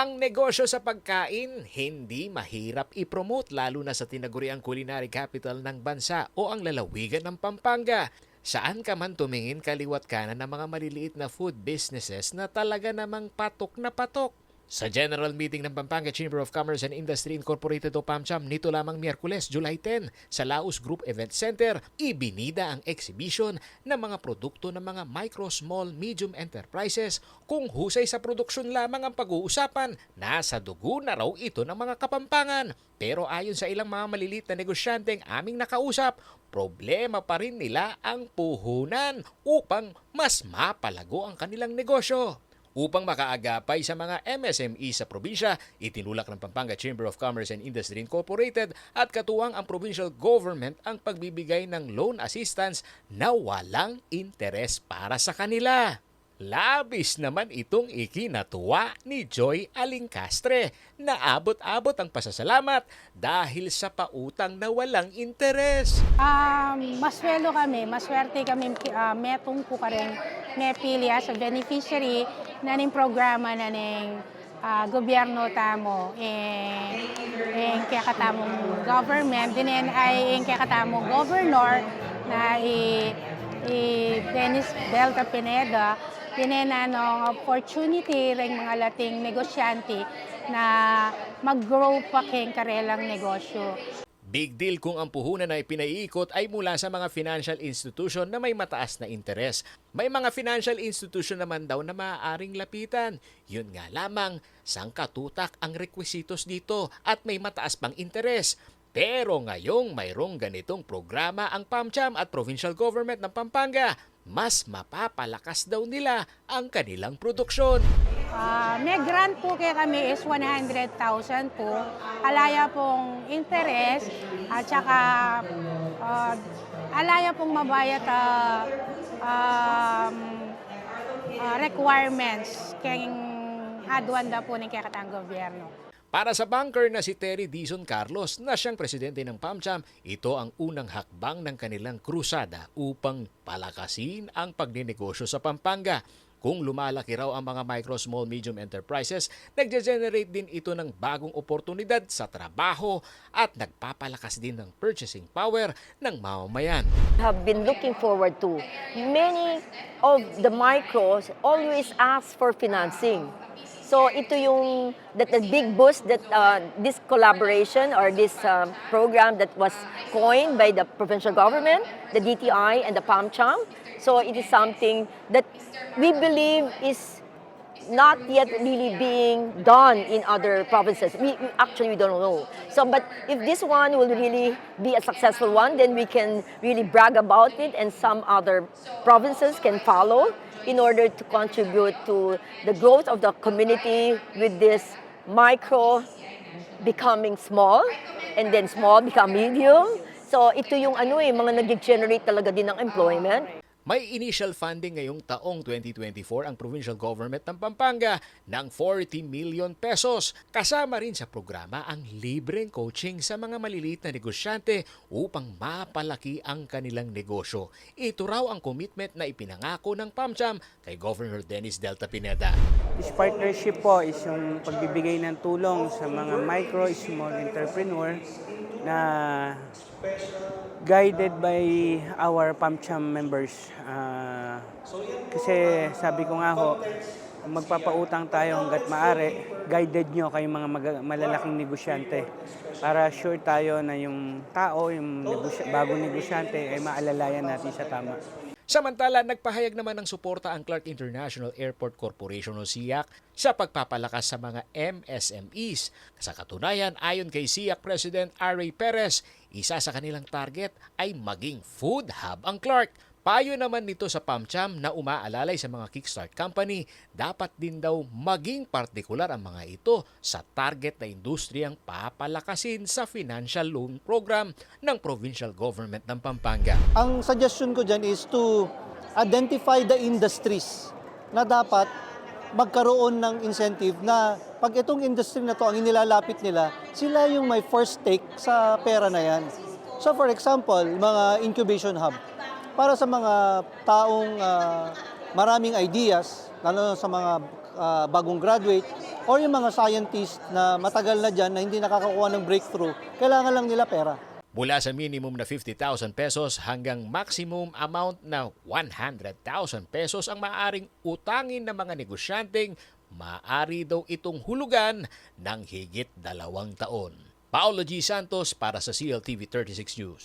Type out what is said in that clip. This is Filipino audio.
Ang negosyo sa pagkain, hindi mahirap i-promote lalo na sa tinaguriang culinary capital ng bansa o ang lalawigan ng Pampanga. Saan ka man tumingin kaliwat kanan ng mga maliliit na food businesses na talaga namang patok na patok. Sa General Meeting ng Pampanga Chamber of Commerce and Industry Incorporated o PAMCHAM nito lamang Miyerkules, July 10 sa Laos Group Event Center, ibinida ang exhibition ng mga produkto ng mga micro, small, medium enterprises kung husay sa produksyon lamang ang pag-uusapan. Nasa dugo na raw ito ng mga kapampangan. Pero ayon sa ilang mga maliliit na negosyanteng aming nakausap, problema pa rin nila ang puhunan upang mas mapalago ang kanilang negosyo. Upang makaagapay sa mga MSME sa probinsya, itinulak ng Pampanga Chamber of Commerce and Industry Incorporated at katuwang ang provincial government ang pagbibigay ng loan assistance na walang interes para sa kanila. Labis naman itong ikinatuwa ni Joy Alingcastre na abot-abot ang pasasalamat dahil sa pautang na walang interes. Um, maswelo kami, maswerte kami, uh, metong ko ka rin nepili as a beneficiary na ning programa na ning ah, gobyerno tamo. Eh, eh kaya katamong government. Dinin ay eh, kaya katamong governor na i, i Dennis Delta Pineda. Dinin ano opportunity ring mga lating negosyante na mag-grow pa king karelang negosyo. Big deal kung ang puhunan na ipinaiikot ay mula sa mga financial institution na may mataas na interes. May mga financial institution naman daw na maaaring lapitan. Yun nga lamang, sangkatutak ang rekwisitos dito at may mataas pang interes. Pero ngayong mayroong ganitong programa ang PAMCHAM at Provincial Government ng Pampanga, mas mapapalakas daw nila ang kanilang produksyon. Ah, may grant po kaya kami is 100,000 po. Alaya pong interest at saka ah, alaya pong mabayat ah, um, ah, requirements keng aduan da po ng kakatang gobyerno. Para sa banker na si Terry Dizon Carlos na siyang presidente ng PAMCHAM, ito ang unang hakbang ng kanilang krusada upang palakasin ang pagninegosyo sa Pampanga. Kung lumalaki raw ang mga micro, small, medium enterprises, nagge-generate din ito ng bagong oportunidad sa trabaho at nagpapalakas din ng purchasing power ng mamamayan. have been looking forward to. Many of the micros always ask for financing. So ito yung that the big boost that uh, this collaboration or this um, program that was coined by the provincial government, the DTI and the PAMCHAM. So it is something that we believe is not yet really being done in other provinces. We, we actually we don't know. So, but if this one will really be a successful one, then we can really brag about it, and some other provinces can follow in order to contribute to the growth of the community with this micro becoming small, and then small become medium. So ito yung ano eh, mga nag-generate talaga din ng employment. May initial funding ngayong taong 2024 ang provincial government ng Pampanga ng 40 million pesos. Kasama rin sa programa ang libreng coaching sa mga maliliit na negosyante upang mapalaki ang kanilang negosyo. Ito raw ang commitment na ipinangako ng PAMCHAM kay Governor Dennis Delta Pineda. This partnership po is yung pagbibigay ng tulong sa mga micro, small entrepreneur na guided by our PAMCHAM members. Ah, kasi sabi ko nga ho, magpapautang tayo hanggat maaari, guided nyo kayong mga malalaking negosyante para sure tayo na yung tao, yung negosy- bagong negosyante ay maalalayan natin sa tama. Samantala, nagpahayag naman ng suporta ang Clark International Airport Corporation o SIAC sa pagpapalakas sa mga MSMEs. Sa katunayan, ayon kay SIAC President R.A. Perez, isa sa kanilang target ay maging food hub ang Clark. Payo naman nito sa PAMCHAM na umaalalay sa mga kickstart company, dapat din daw maging partikular ang mga ito sa target na industriyang papalakasin sa financial loan program ng provincial government ng Pampanga. Ang suggestion ko dyan is to identify the industries na dapat magkaroon ng incentive na pag itong industry na to ang inilalapit nila, sila yung may first take sa pera na yan. So for example, mga incubation hub. Para sa mga taong ah, maraming ideas, lalo na sa mga ah, bagong graduate, or yung mga scientist na matagal na dyan na hindi nakakakuha ng breakthrough, kailangan lang nila pera. Mula sa minimum na 50,000 pesos hanggang maximum amount na 100,000 pesos ang maaring utangin ng mga negosyanteng maaari daw itong hulugan ng higit dalawang taon. Paolo G. Santos para sa CLTV 36 News.